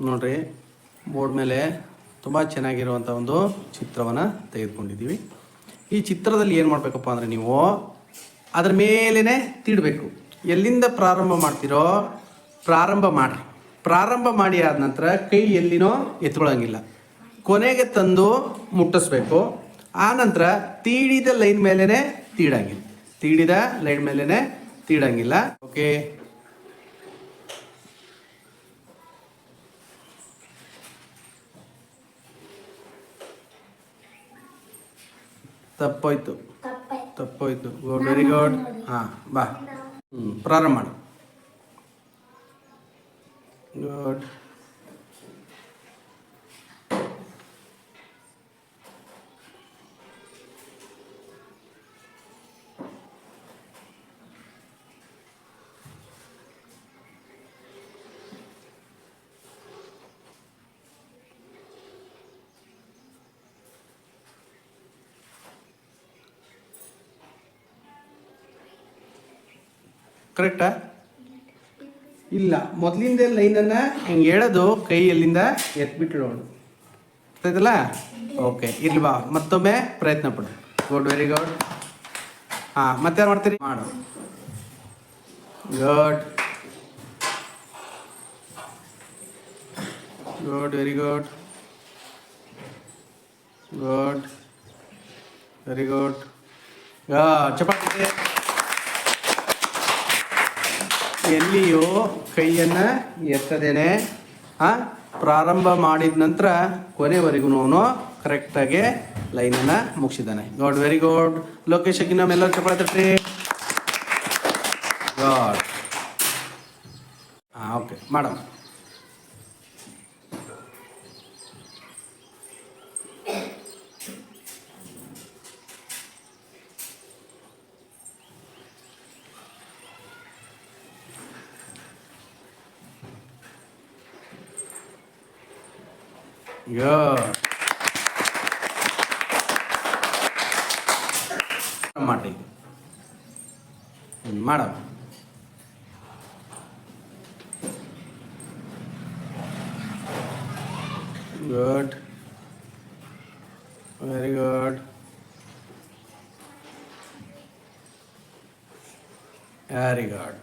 ನೋಡ್ರಿ, ಬೋರ್ಡ್ ಮೇಲೆ ತುಂಬ ಚೆನ್ನಾಗಿರುವಂಥ ಒಂದು ಚಿತ್ರವನ್ನು ತೆಗೆದುಕೊಂಡಿದ್ದೀವಿ. ಈ ಚಿತ್ರದಲ್ಲಿ ಏನು ಮಾಡಬೇಕಪ್ಪ ಅಂದರೆ ನೀವು ಅದರ ಮೇಲೇ ತೀಡಬೇಕು ಎಲ್ಲಿಂದ ಪ್ರಾರಂಭ ಮಾಡ್ತಿರೋ ಪ್ರಾರಂಭ ಮಾಡಿರಿ. ಪ್ರಾರಂಭ ಮಾಡಿ ಆದ ನಂತರ ಕೈ ಎಲ್ಲಿನೋ ಎತ್ಕೊಳ್ಳೋಂಗಿಲ್ಲ ಕೊನೆಗೆ ತಂದು ಮುಟ್ಟಿಸ್ಬೇಕು. ಆ ನಂತರ ತೀಡಿದ ಲೈನ್ ಮೇಲೇ ತೀಡಂಗಿಲ್ಲ. ತೀಡಿದ ಲೈನ್ ಮೇಲೇ ತೀಡಂಗಿಲ್ಲ. ಓಕೆ. ತಪ್ಪೋಯ್ತು. ತಪ್ಪಾಯ್ತು. ಗುಡ್ ವೆರಿ ಗುಡ್ ಹಾಂ ಬಾ. ಹ್ಞೂ ಪ್ರಾರಂಭ ಮಾಡು. ಗುಡ್ ಕರೆಕ್ಟಾ ಇಲ್ಲ. ಮೊದಲಿಂದ ಲೈನನ್ನು ಹಿಂಗೆ ಹೇಳೋದು ಕೈಯಲ್ಲಿಂದ ಎತ್ಬಿಟ್ಟು ನೋಡು ಗೊತ್ತಾಯ್ತಲ್ಲ? ಓಕೆ ಇಲ್ವಾ ಮತ್ತೊಮ್ಮೆ ಪ್ರಯತ್ನ ಪಡು. ಗುಡ್ ವೆರಿ ಗುಡ್ ಹಾಂ, ಮತ್ತೆ ಮಾಡ್ತೀರಿ? ಮಾಡು. Good good very good good very good chapati ಎಲ್ಲಿಯೂ ಕೈಯನ್ನು ಎತ್ತದೇನೆ. ಆ, ಪ್ರಾರಂಭ ಮಾಡಿದ ನಂತರ ಕೊನೆವರೆಗೂ ಅವನು ಕರೆಕ್ಟಾಗಿ ಲೈನನ್ನು ಮುಗಿಸಿದ್ದಾನೆ. ಗಾಡ್ ವೆರಿ ಗುಡ್ ಲೋಕೇಶ್ ಇನ್ನೊಮ್ಮೆಲ್ಲರೂ ಚಪ್ಪಾಳೆ ತಟ್ರಿ ಗಾಡ್ ಹಾಂ ಓಕೆ ಮಾಡಮ್ ಗುಡ್ ಮಾಡ್ರಿ ಹ್ಮ್, madam good very good very good